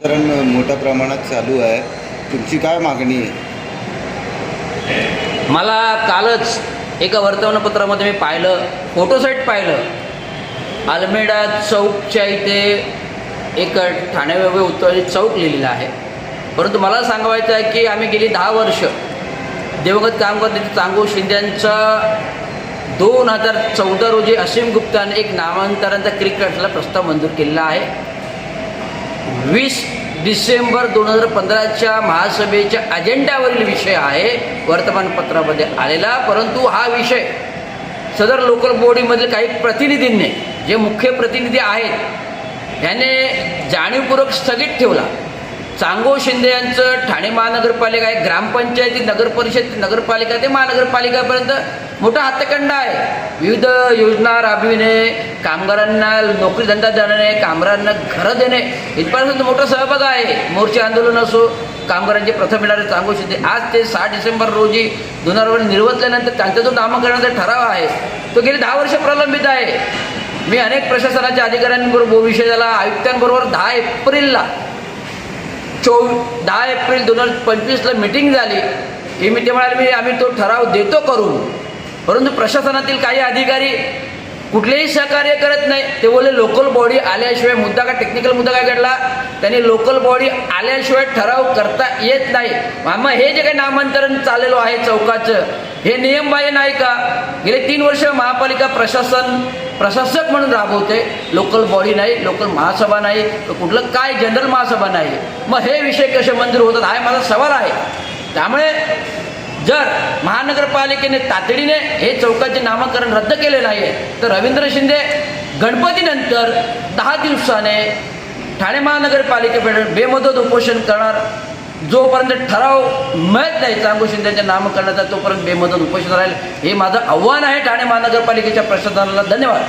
कारण मोठ्या प्रमाणात चालू आहे. तुमची काय मागणी आहे? मला कालच एका वर्तमानपत्रामध्ये मी पाहिलं फोटोसाईट पाहिलं. आलमेडा चौकच्या इथे एक ठाणे वेगळे उत्तराची चौक लिहिलेला आहे. परंतु मला सांगायचं आहे की आम्ही गेली दहा वर्ष देवगत कामगार नेते चांगू शिंद्यांचा दोन हजार चौदा रोजी असीम गुप्ताने एक नामांतरांचा क्रिकेटला प्रस्ताव मंजूर केलेला आहे. वीस डिसेंबर दोन हजार पंधराच्या महासभेच्या अजेंड्यावरील विषय आहे वर्तमानपत्रामध्ये आलेला. परंतु हा विषय सदर लोकल बॉडीमधील काही प्रतिनिधींनी जे मुख्य प्रतिनिधी आहेत याने जाणीवपूर्वक स्थगित ठेवला. चांगो शिंदे यांचं ठाणे महानगरपालिका आहे. ग्रामपंचायती नगरपरिषद नगरपालिका ते महानगरपालिकापर्यंत मोठा हातखंड आहे. विविध योजना राबविणे कामगारांना नोकरी धंदा देणे कामगारांना घरं देणे इथपर्यंत मोठा सहभाग आहे. मोर्चे आंदोलन असो कामगारांचे प्रथम येणारे चांगो शिंदे. आज ते सहा डिसेंबर रोजी दोन हजार निर्वतल्यानंतर त्यांचा जो नामकरणाचा ठराव आहे. तो गेली दहा वर्ष प्रलंबित आहे. मी अनेक प्रशासनाच्या अधिकाऱ्यांबरोबर विषय झाला आयुक्तांबरोबर दहा एप्रिलला चोवी दहा एप्रिल दोन हजार पंचवीसला मिटिंग झाली. ही मी ते म्हणाले मी आम्ही तो ठराव देतो करून. परंतु प्रशासनातील काही अधिकारी कुठलेही सहकार्य करत नाही. ते बोलले लोकल बॉडी आल्याशिवाय मुद्दा का टेक्निकल मुद्दा काय घडला? त्यांनी लोकल बॉडी आल्याशिवाय ठराव करता येत नाही. मग हे जे काही नामांतरण चाललेलो आहे चौकाचं हे नियमबाह्य नाही का? गेले तीन वर्ष महापालिका प्रशासन प्रशासक म्हणून राबवते. लोकल बॉडी नाही लोकल महासभा नाही तर कुठलं काय जनरल महासभा नाही. मग हे विषय कसे मंजूर होतात हा माझा सवाल आहे. त्यामुळे जर महानगरपालिकेने तातडीने हे चौकाचे नामकरण रद्द केले नाही तर रवींद्र शिंदे गणपतीनंतर दहा दिवसाने ठाणे महानगरपालिकेकडे बेमदत उपोषण करणार. जोपर्यंत ठराव मिळत नाही चांगू शिंदेच्या नामकरणाचा तोपर्यंत बेमदत उपोषण राहील. हे माझं आव्हान आहे ठाणे महानगरपालिकेच्या प्रशासनाला. धन्यवाद.